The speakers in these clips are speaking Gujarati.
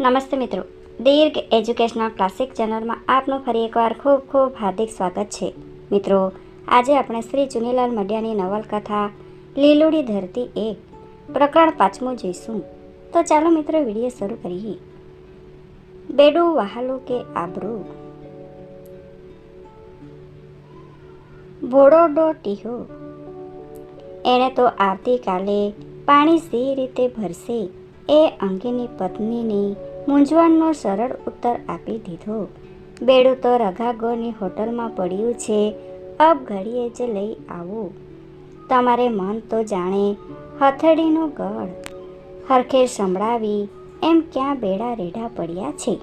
નમસ્તે મિત્રો. દીર્ઘ એજ્યુકેશનલ ક્લાસિક ચેનલમાં આપનું ફરી એકવાર ખૂબ ખૂબ હાર્દિક સ્વાગત છે. મિત્રો, આજે આપણે શ્રી ચુનીલાલ મડિયાની નવલકથા લીલુડી ધરતી એક પ્રકરણ પાંચમું જોઈશું. તો ચાલો મિત્રો વીડિયો શરૂ કરીએ. બેડું વહાલું કે આબરૂ? ભોળોડો ટીહો? એણે તો આવતીકાલે પાણી સી રીતે ભરશે. એ અંગેની પત્નીની મૂંઝવણનો સરળ ઉત્તર આપી દીધો. બેડું તો રઘાગોની હોટલમાં પડ્યું છે. અબ ઘડીએ જ લઈ આવું. તમારે મન તો જાણે હથેળીનું ગળ. હરખે સંભળાવી એમ ક્યાં બેડા રેડા પડ્યા છે?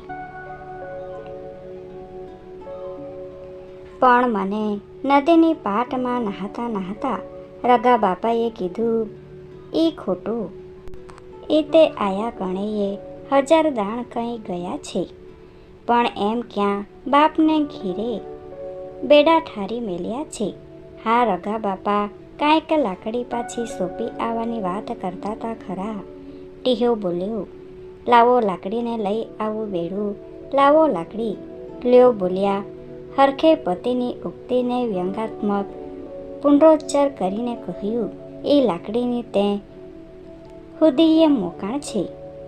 પણ મને નદીની પાટમાં નહાતા નહાતા રગા બાપાએ કીધું એ ખોટું એ તે આયા ગણેએ હજાર દાણ કંઈ ગયા છે. પણ એમ ક્યાં બાપને ઘીરે બેડા ઠારી મેલ્યા છે. હા રગા બાપા, કાંઈક લાકડી પાછી સોંપી આવવાની વાત કરતા હતા ખરા. ટીહ્યો બોલ્યો, લાવો લાકડીને લઈ આવું બેડું, લાવો લાકડી. લ્યો બોલ્યા, હરખે પતિની ઉક્તિને વ્યંગાત્મક પુનરોચ્ચાર કરીને કહ્યું એ લાકડીની તે હુદીએ મોકાણ છે.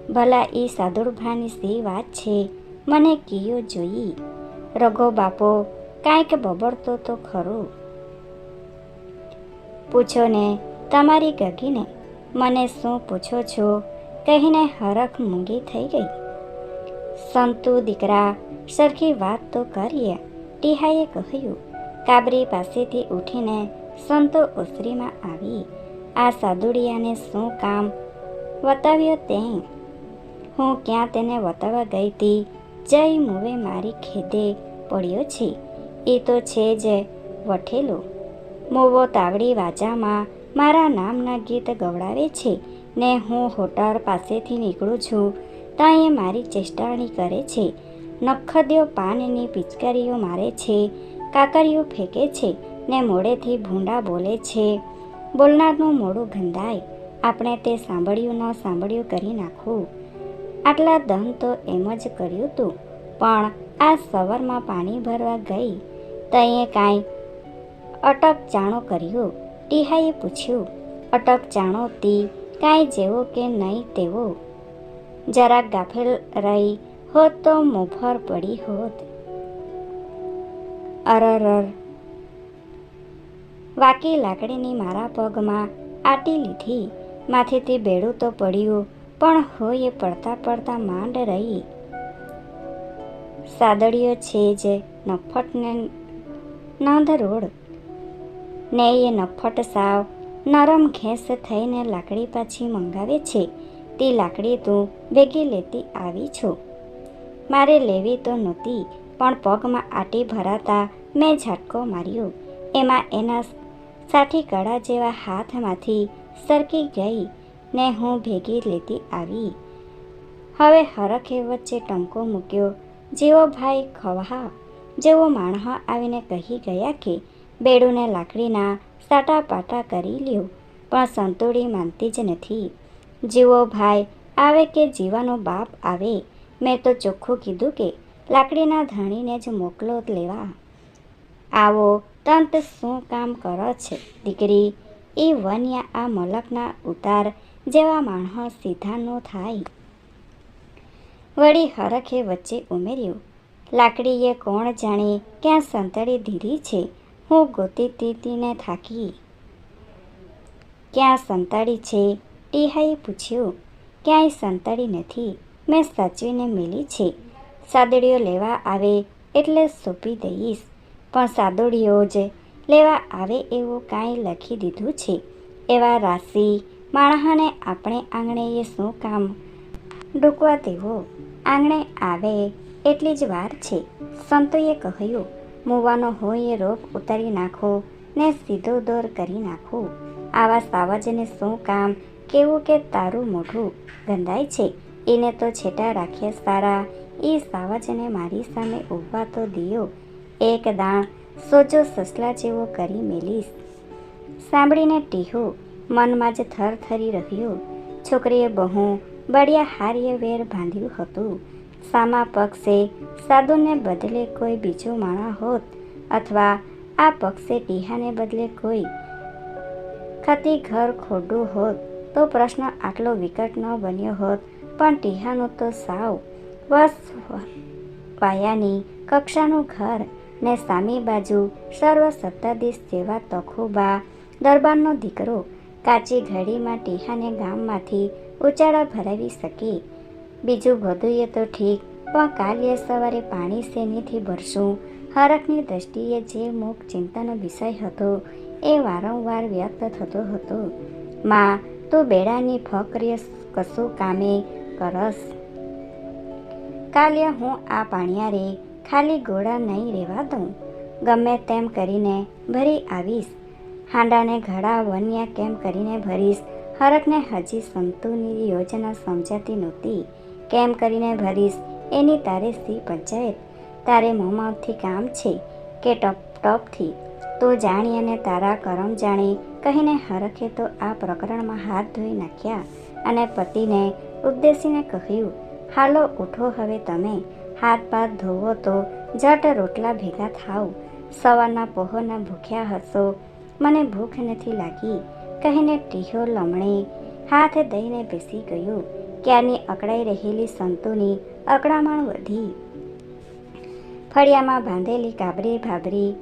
ભલા એ સાદુરભાની સી વાત છે. મને કિયો જોઈ. રઘો બાપો, કાંઈક બબડતો તો ખરો. પૂછો ને તમારી ગગીને, મને શું પૂછો છો? કહીને હરખ મૂંગી થઈ ગઈ. સંતુ દીકરા, સરખી વાત તો કરીએ. ટીહાએ કહ્યું, કાબરી પાસેથી ઉઠીને સંતો ઓસરીમાં આવી. આ સાદુડિયાને શું કામ વતાવ્યો તે. હું ક્યાં તેને વતાવવા ગઈ હતી જય મુવે મારી ખેદે પડ્યો છે. એ તો છે જ વઠેલો. મોવો તાવડી વાજામાં મારા નામના ગીત ગવડાવે છે ને હું હોટલ પાસેથી નીકળું છું. ત્યાં એ મારી ચેષ્ટાણી કરે છે. નખદ્યો પાનની પિચકારીઓ મારે છે. કાકરીઓ ફેંકે છે ને મોડેથી ભૂંડા બોલે છે. બોલનારનું મોડું ગંધાય. આપણે તે સાંભળ્યું ન સાંભળ્યું કરી નાખવું આટલા દમ તો એમ જ કર્યું હતું પણ આ સવારમાં પાણી ભરવા ગઈ. તઈએ કાંઈ અટક ચાણો કર્યો. ટીહાએ પૂછ્યું, અટક ચાણો તી કાંઈ જેવો કે નહીં તેવો? જરાક ગાફેલ રહી હોત તો મોફર પડી હોત. અરર વાકી લાકડીની મારા પગમાં આટી લીધી. માથેથી બેડું તો પડ્યું, પણ હોય એ પડતા પડતા માંડ રહી. સાદડીઓ છે જે નફટને નંદ રોડ. ને એ નફટ સાવ નરમ ઘેસ થઈને લાકડી પાછી મંગાવે છે. તે લાકડી તું ભેગી લેતી આવી છું. મારે લેવી તો નહોતી, પણ પગમાં આટી ભરાતા મેં ઝાટકો માર્યો. એમાં એના સાથી કડા જેવા હાથમાંથી સરકી ગઈ ને હું ભેગી લેતી આવી. હવે હરખે વચ્ચે ટંકો મૂક્યો. જેવો ભાઈ ખવા, જેવો માણહ આવીને કહી ગયા કે, બેડુને લાકડીના સાટા પાટા કરી લ્યો, પણ સંતોડી માનતી જ નથી. જેવો ભાઈ આવે કે જીવાનો બાપ આવે, મેં તો ચોખ્ખું કીધું કે, લાકડીના ધણીને જ મોકલો લેવા. આવો, તંત શું કામ કરો છે, દીકરી? એ વન્યા આ મલકના ઉતાર જેવા માણસ સીધા ન થાય. વળી હરખે વચ્ચે ઉમેર્યું, લાકડીએ કોણ જાણે ક્યાં સંતળી દીધી છે? હું ગોતી તીતીને થાકી. ક્યાં સંતળી છે? ટીહાએ પૂછ્યું. ક્યાંય સંતળી નથી. મેં સાચવીને મેલી છે. સાદડીઓ લેવા આવે એટલે સોંપી દઈશ. પણ સાદડીઓ જ લેવા આવે એવું કાંઈ લખી દીધું છે. એવા રાશિ માણસને આપણે આંગણે એ શું કામ? ડૂકવા દેવો. આંગણે આવે એટલી જ વાર છે. સંતોએ કહ્યું, મૂવાનો હોય એ રોપ ઉતારી નાખો ને સીધો દોર કરી નાખો. આવા સાવજને શું કામ? કેવું કે તારું મોઢું ગંધાય છે. એને તો છેટા રાખે સારા. એ સાવજને મારી સામે ઊભા તો દિયો. એક દાણ સોજો સસલા જેવો કરી મેલીશ. સાંભળીને ટીહો મનમાં જ થરથરી રહ્યો. છોકરીએ બહુ બળિયા હાર્ય વેર બાંધ્યું હતું. સામા પક્ષે સાધુને બદલે કોઈ બીજો માણા હોત અથવા આ પક્ષે ટીહાને બદલે કોઈ ખતી ઘર ખોડું હોત તો પ્રશ્ન આટલો વિકટ ન બન્યો હોત. પણ ટીહાનું તો સાવ બસ પાયાની કક્ષાનું ઘર ને સામી બાજુ સર્વ સત્તાધીશ જેવા તખુબા દરબારનો દીકરો કાચી ઘડીમાં ટીહાને ગામમાંથી ઉચાળા ભરાવી શકે. બીજું બધુંએ તો ઠીક, પણ કાલે સવારે પાણી શેનીથી ભરશું. હરખની દ્રષ્ટિએ જે મુખ ચિંતાનો વિષય હતો એ વારંવાર વ્યક્ત થતો હતો. માં, તું બેડાની ફકરીએ કશું કામે કરસ. કાલે હું આ પાણિયારે ખાલી ગોળા નહીં રહેવા દઉં. ગમે તેમ કરીને ભરી આવીશ. હાંડાને ઘડા વન્યા કેમ કરીને ભરીશ? હરખને હજી સંતુની યોજના સમજાતી નહોતી. કેમ કરીને ભરીશ? એની તારે સી પંચાયત? તારે મોંમાંથી કામ છે કે ટપ ટપથી? તો જાણી અને તારા કરમ જાણી કહીને હરખે તો આ પ્રકરણમાં હાથ ધોઈ નાખ્યા. અને પતિને ઉદ્દેશીને કહ્યું, હાલો, ઉઠો હવે તમે. હાથ પાથ ધોવો તો જટ રોટલા ભેગા થાવ સવારના પહોરના ભૂખ્યા હશો મને ભૂખ નથી લાગી. કહીને ટીહો લમણે. હાથ દઈને બેસી ગયો. ક્યારની અકળાઈ રહેલી સંતોની અકળામણ વધી. ફળિયામાં બાંધેલી કાબરી ભાબરી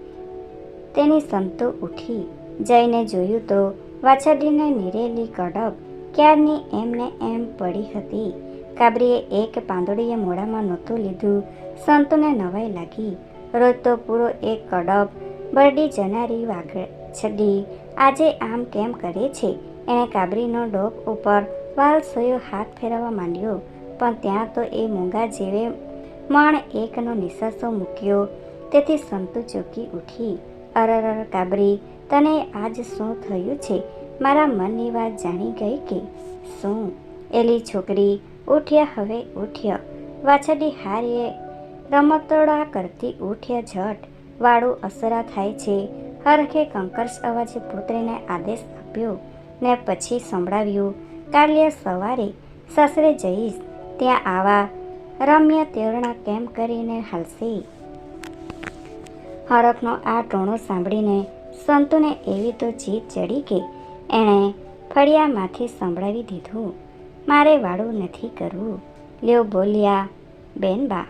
તેની સંતો ઉઠી. જઈને જોયું તો વાછરડીને નીરેલી કડપ ક્યારની એમને એમ પડી હતી. કાબરીએ એક પાંદડીએ મોઢામાં નહોતું લીધું. સંતોને નવાઈ લાગી. રોજ તો પૂરો એક કડપ બરડી જનારી વાઘછડી આજે આમ કેમ કરે છે? એણે કાબરીનો ડોક ઉપર વાલ સોયો હાથ ફેરવવા માંડ્યો. પણ ત્યાં તો એ મૂંગા જેવે મણ એકનો નિશાસો મૂક્યો. તેથી સંતુ ચોકી ઉઠી. અરર, કાબરી, તને આજ શું થયું છે? મારા મનની વાત જાણી ગઈ કે શું? એલી છોકરી ઉઠ્યા, હવે ઉઠ્યા. વાછડી હારીએ રમતોડા કરતી ઉઠ્યા ઝટ. વાળું અસરા થાય છે. હરખે કંકર્ષ અવાજે પુત્રીને આદેશ આપ્યો ને પછી સંભળાવ્યું કાલે સવારે સસરે જઈશ. ત્યાં આવા રમ્ય તેરણા કેમ કરીને હાલશે? હરખનો આ ટોણો સાંભળીને સંતુને એવી તો જીત ચડી કે એણે ફળિયામાંથી સંભળાવી દીધું. મારે વાળું નથી કરવું. લ્યો બોલ્યા બેનબા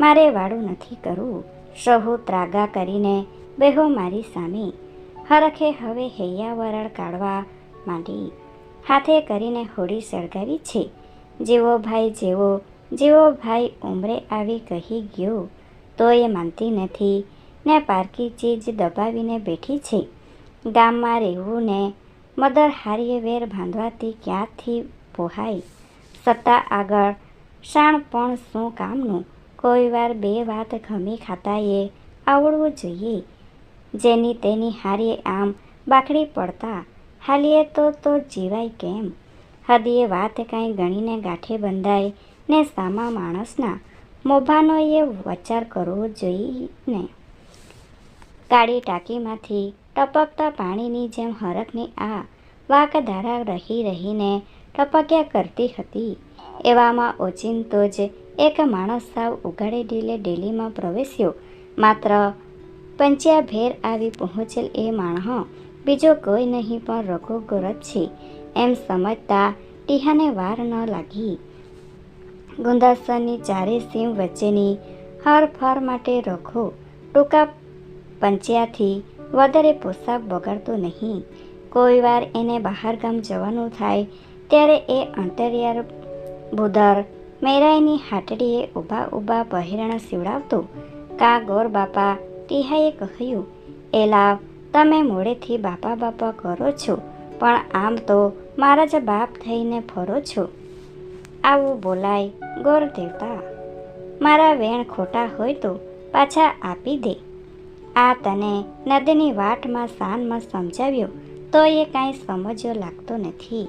મારે વાળું નથી કરવું. સહુ ત્રાગા કરીને બેહો મારી સામે. હરખે હવે હૈયા વરળ કાઢવા માંડી. હાથે કરીને હોડી સળગાવી છે. જેવો ભાઈ જેવો જેવો ભાઈ ઉંમરે આવી કહી ગયો. તો એ માનતી નથી. ને પારકી ચીજ દબાવીને બેઠી છે. ગામમાં રહેવું ને મદર હારીએ વેર બાંધવાથી ક્યાંથી પોહાય સત્તા આગળ. શાણ પણ શું કામનું? કોઈ વાર બે વાત ગમી ખાતાએ આવડવું જોઈએ. જેની તેની હારીએ આમ બાખડી પડતા. હાલીએ તો તો જીવાય કેમ? હદીએ વાત કાંઈ ગણીને ગાંઠે બંધાય ને સામા માણસના મોભાનો એ વચાર કરવો જોઈને કાળી ટાંકીમાંથી ટપકતા પાણીની જેમ હરકની આ વાકધારા રહી રહીને ટપક્યા કરતી હતી. એવામાં ઓચિંતો જ એક માણસ સાવ ઉઘાડે ઢીલે ડેલીમાં પ્રવેશ્યો. માત્ર પંચ્યા ભેર આવી પહોંચેલ એ માણહ બીજો કોઈ નહીં પણ રઘુ ગોરજ છે. એમ સમજતા ટીહાને વાર ન લાગી. ગુંદાસરની ચારે સીમ વચ્ચેની હર ફર માટે રઘુ ટૂંકા પંચ્યાથી વધારે પોશાક બગાડતો નહીં. કોઈ વાર એને બહારગામ જવાનું થાય ત્યારે એ અંતરિયાળ બુધર મેરાઈની હાટડીએ ઊભા ઊભા પહેરણ સીવડાવતો, કા ગોર બાપા, ટીહાએ કહ્યું એ લાવ તમે મોડેથી બાપા બાપા કરો છો, પણ આમ તો મારા જ બાપ થઈને ફરો છો. આવું બોલાય ગોર દેવતા. મારા વેણ ખોટા હોય તો પાછા આપી દે. આ તને નદીની વાટમાં સાનમાં સમજાવ્યો, તો એ કાંઈ સમજ્યો લાગતો નથી.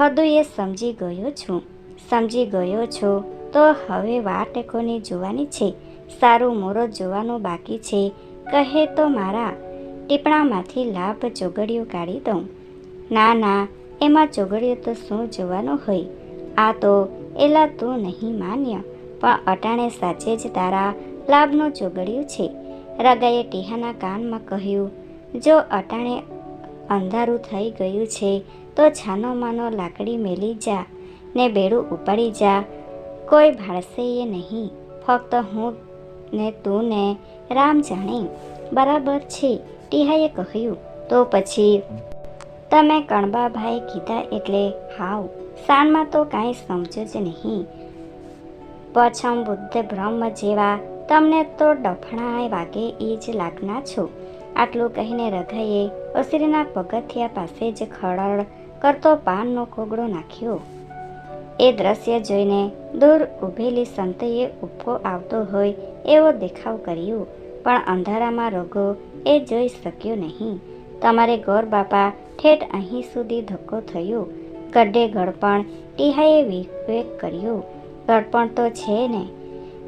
હદુ સમજી ગયો છું. સમજી ગયો છો. તો હવે વાટ કોની જોવાની છે? સારું મોરો જોવાનું બાકી છે. કહે તો મારા. ટીપણામાંથી લાભ ચોગડીઓ કાઢી દઉં. ના ના, એમાં ચોગડીઓ તો શું જોવાનું હોય? આ તો એલા તું નહીં માન્ય, પણ અટાણે સાચે જ તારા લાભનું ચોગડિયું છે. રગાએ ટીહાના કાનમાં કહ્યું, જો અટાણે અંધારું થઈ ગયું છે તો છાનો માનો લાકડી મેલી જા ને બેડું ઉપાડી જા. કોઈ ભાળશે એ નહીં, ફક્ત હું ને તું ને રામ જાણે બરાબર છે, ટીહાએ કહ્યું. તો પછી? તમે કણબાભાઈ કીધા એટલે હાવ. સાનમાં તો કાંઈ સમજો જ નહીં. પછમ બુદ્ધ બ્રહ્મ જેવા તમને તો ડફણાય વાગે એ જ લાગના છો. આટલું કહીને રઘાએ ઓસરીના પગથિયા પાસે જ ખળળ કરતો પાનનો કોગળો નાખ્યો. એ દ્રશ્ય જોઈને દૂર ઊભેલી સંતએ ઉપકો આવતો હોય એવો દેખાવ કર્યો. પણ અંધારામાં રોગો એ જોઈ શક્યો નહીં. તમારે ગોર બાપા, ઠેઠ અહીં સુધી ધક્કો થયો. ગड्ढे ગળપણ ટીહાએ વિવેક કર્યો. ગળપણ તો છે ને.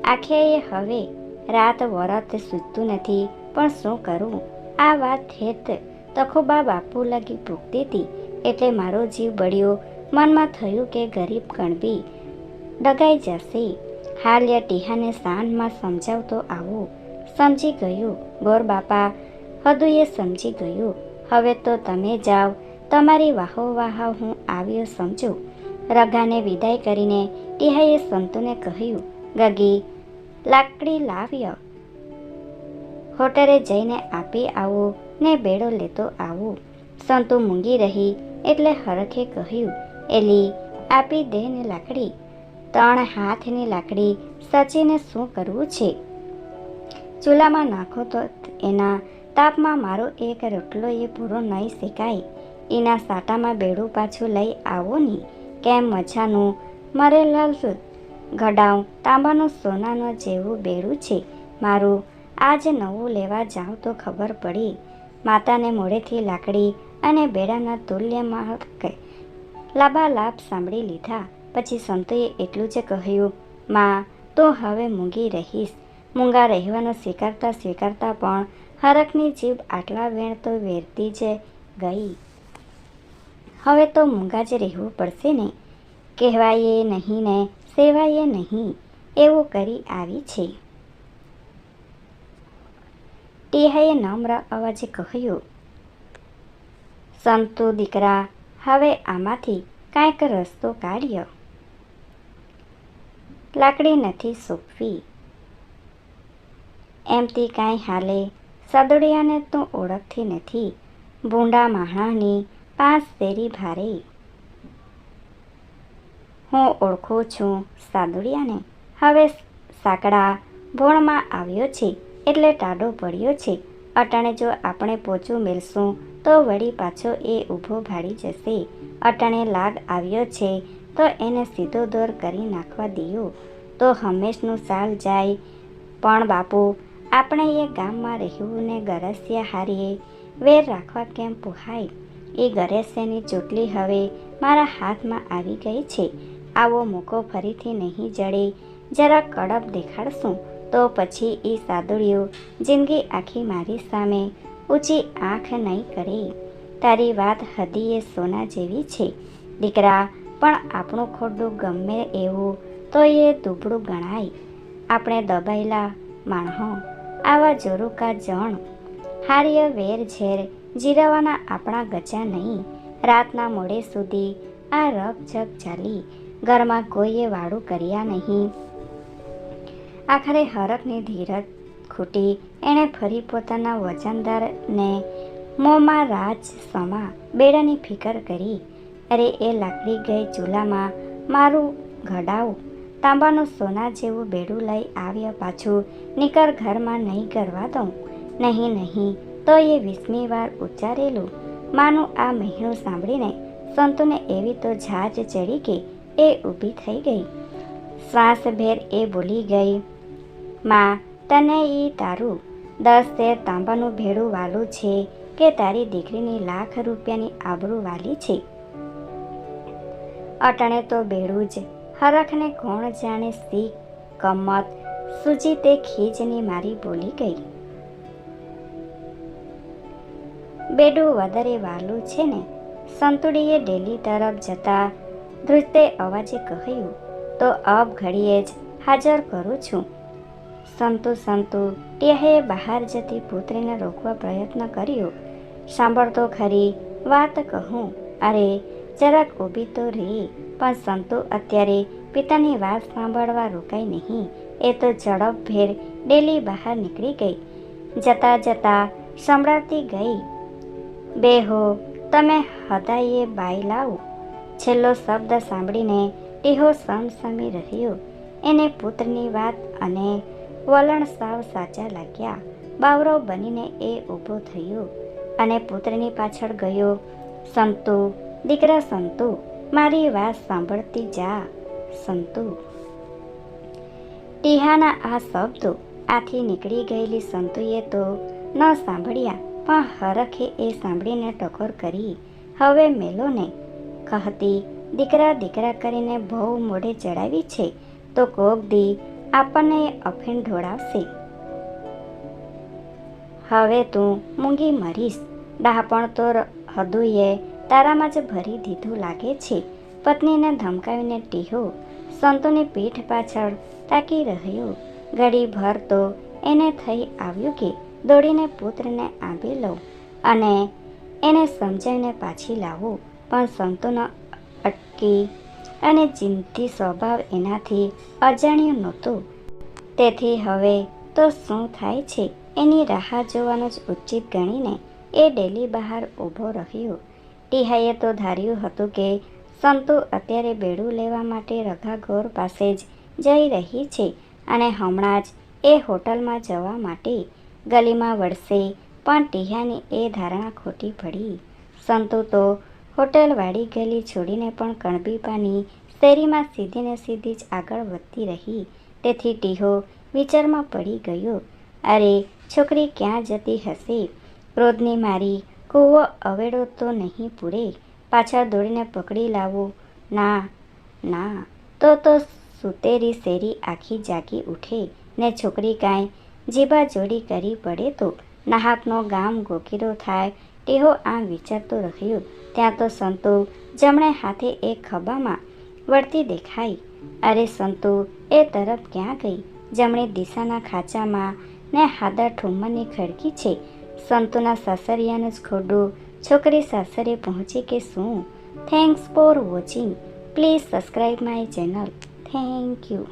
આખે હવે રાત વરત સૂતું નથી, પણ શું કરું? આ વાત ઠેઠ તખોબા બાપુ લાગી પૂગતી હતી એટલે મારો જીવ બળ્યો. મનમાં થયું કે ગરીબ કણબી ડગાઈ જશે. હાલ્યા ટીહાને સાંજમાં સમજાવતો આવો. સમજી ગયું, ગોર બાપા. હદુએ સમજી ગયું. હવે તો તમે જાઓ. તમારી વાહો વાહ હું આવ્યો સમજો. રગાને વિદાય કરીને ટીહાએ સંતુને કહ્યું, ગગી, લાકડી લાવ્યો. હોટલે જઈને આપી આવો ને બેડો લેતો આવો. સંતુ મૂંગી રહી. એટલે હરખે કહ્યું, એલી, આપી દે ને લાકડી. ત્રણ હાથની લાકડી સચીને શું કરવું છે? ચૂલામાં નાખો તો એના તાપમાં મારો એક રોટલો એ પૂરો નહીં શેકાય. એના સાટામાં બેડું પાછું લઈ આવો ને. કેમ મજાનું મરેલાલ ગડાઉ તાંબાનું સોનાનો જેવું બેડું છે. મારું આજ નવું લેવા જાઉં તો ખબર પડી. માતાને મોડેથી લાકડી અને બેડાના તુલ્યમાં કહે લાભા લાભાલાભ સાંભળી લીધા. પછી સંતોએ એટલું જ કહ્યું, માં, તો હવે મૂંગી રહીશ. મૂંગા રહેવાનો સ્વીકારતા સ્વીકારતા પણ હરખની જીભ આટલા વેણ તો વેરતી જ ગઈ. હવે તો મૂંગા જ રહેવું પડશે ને? કહેવાયે નહીં ને સેવાયે નહીં. એવું કરી આવી છે. ટીહાએ નમ્ર અવાજે કહ્યું સંતુ દીકરા, હવે આમાંથી કાંઈક રસ્તો કાઢ્યો. લાકડી નથી સોંપવી. એમથી કાંઈ હાલે સદડિયાને તું ઓળખતી નથી. ભૂંડા માણાની પાંચ ફેરી ભારે. હું ઓળખું છું સાદુડિયાને. હવે સાંકડા ભોણમાં આવ્યો છે એટલે ટાડો પડ્યો છે. અટાણે જો આપણે પોચું મેલશું તો વળી પાછો એ ઊભો ભાડી જશે. અટાણે લાગ આવ્યો છે, તો એને સીધો દોર કરી નાખવા દિયો. તો હંમેશનું સાલ જાય. પણ બાપુ, આપણે એ ગામમાં રહેવું ને ગરસ્યા હારીએ. વેર રાખવા કેમ પુહાય? એ ગરસ્યાની ચોટલી હવે મારા હાથમાં આવી ગઈ છે. આવો મોકો ફરીથી નહીં જડે. જરા કડપ દેખાડશું. તો પછી એ સાદુડિયું, જિંદગી આખી મારી સામે ઊંચી આંખ નહીં કરે. તારી વાત હદીએ સોના જેવી છે. દીકરા, પણ આપણું ખોટું ગમે એવું તો એ દુબળું ગણાય. આપણે દબાયેલા માણહો, આવા જોરુકા જણ. હાર્ય વેર ઝેર જીરવાના આપણા ગજા નહીં. રાતના મોડે સુધી આ રકઝક ચાલી. ઘરમાં કોઈએ વાળું કર્યા નહીં. આખરે હરખની ધીરજ ખૂટી એણે ફરી પોતાના વજનદારને મોંમાં રાજ સમા બેડાની ફિકર કરી. અરે, એ લાકડી ગઈ ચૂલામાં મારું ઘડાવું તાંબાનું સોના જેવું બેડું લઈ આવ્યા પાછું નિકર ઘરમાં નહીં કરવા દઉં. નહીં નહીં, તો એ વીસમી વાર ઉચ્ચારેલું. માનું આ મહિનું સાંભળીને સંતુને એવી તો ઝાજ ચડી કે એ ઊભી થઈ ગઈ. શ્વાસભેર એ બોલી ગઈ, માં તને એ તારું દસ તેર તાંબાનું ભેડું વાલું છે કે તારી દીકરીની લાખ રૂપિયાની આબરૂ વાલી છે? અટણે તો બેડું જ. હરખને કોણ જાણે સી કમત સુજી તે ખીજની મારી બોલી ગઈ. બેડું વધારે વાલું છે ને? સંતુડીએ ડેલી તરફ જતા ધ્રુજતે અવાજે કહ્યું, તો અબ ઘડીએ જ હાજર કરું છું. સંતુ સંતુ ટેહે બહાર જતી પુત્રીને રોકવા પ્રયત્ન કર્યો. સાંભળતો ખરી વાત કહું, અરે, જરાક ઊભી તો રહી, પણ સંતુ અત્યારે પિતાની વાત સાંભળવા રોકાઈ નહીં. એ તો ઝડપભેર ડેલી બહાર નીકળી ગઈ. જતા જતા સંભળાતી ગઈ. બે હો તમે હદાયે બાઈ લાવો. છેલ્લો શબ્દ સાંભળીને ટીહો સમસમી રહ્યો. એને પુત્રની વાત અને વલણ સાવ સાચા લાગ્યા. બાવરો બનીને એ ઊભો થયો અને પુત્રની પાછળ ગયો. સંતુ, દીકરા સંતુ, મારી વાત સાંભળતી જા, સંતુ. ટીહાના આ શબ્દો આથી નીકળી ગયેલી સંતુએ તો ન સાંભળ્યા, પણ હરખે એ સાંભળીને ટકોર કરી, હવે મેલોને, કહતી, દીકરા દીકરા કરીને બહુ મોઢે ચડાવી છે, તો કોક દી આપણને અફીણ ઢોળાવશે. હવે તું મૂંગી મરીશ. ડાહપણ તો હદુએ તારામાં જ ભરી દીધું લાગે છે. પત્નીને ધમકાવીને ટીહો. સંતોની પીઠ પાછળ તાકી રહ્યો. ઘડી ભર તો એને થઈ આવ્યું કે દોડીને પુત્રને આંબી લઉં અને એને સમજાવીને પાછી લાવું. પણ સંતોનો અટકી અને ચિંતી સ્વભાવ એનાથી અજાણ્યું નહોતું. તેથી હવે તો શું થાય છે? એની રાહ જોવાનું જ ઉચિત ગણીને એ ડેલી બહાર ઊભો રહ્યો. ટીહાએ તો ધાર્યું હતું કે સંતુ અત્યારે બેડું લેવા માટે રઘાઘોર પાસે જ જઈ રહી છે અને હમણાં જ એ હોટલમાં જવા માટે ગલીમાં વળશે, પણ ટીહાની એ ધારણા ખોટી પડી. સંતુ તો હોટેલ વાડી ગલી છોડીને પણ કણબીપાની શેરીમાં સીધી ને સીધી જ આગળ વધતી રહી. તેથી ટીહો વિચારમાં પડી ગયો, અરે, છોકરી ક્યાં જતી હશે? ક્રોધની મારી કૂવો અવેડો તો નહીં પૂરે. પાછળ દોડીને પકડી લાવો. ના ના. તો તો સુતેરી શેરી આખી જાગી ઉઠે ને છોકરી કાંઈ જીભા જોડી કરી પડે તો. નાહકનો ગામ ગોકીરો થાય તેઓ આમ વિચારતો રહ્યો. ત્યાં તો સંતો જમણે હાથે એક ખભામાં વળતી દેખાઈ. અરે સંતો, એ તરફ ક્યાં ગઈ? જમણી દિશાના ખાંચામાં ને હાદર ઠુમ્મરની ખડકી છે. સંતોના સાસરિયાનું જ ખોડું, છોકરી સાસરે પહોંચી કે શું? Thanks for watching please subscribe my channel thank you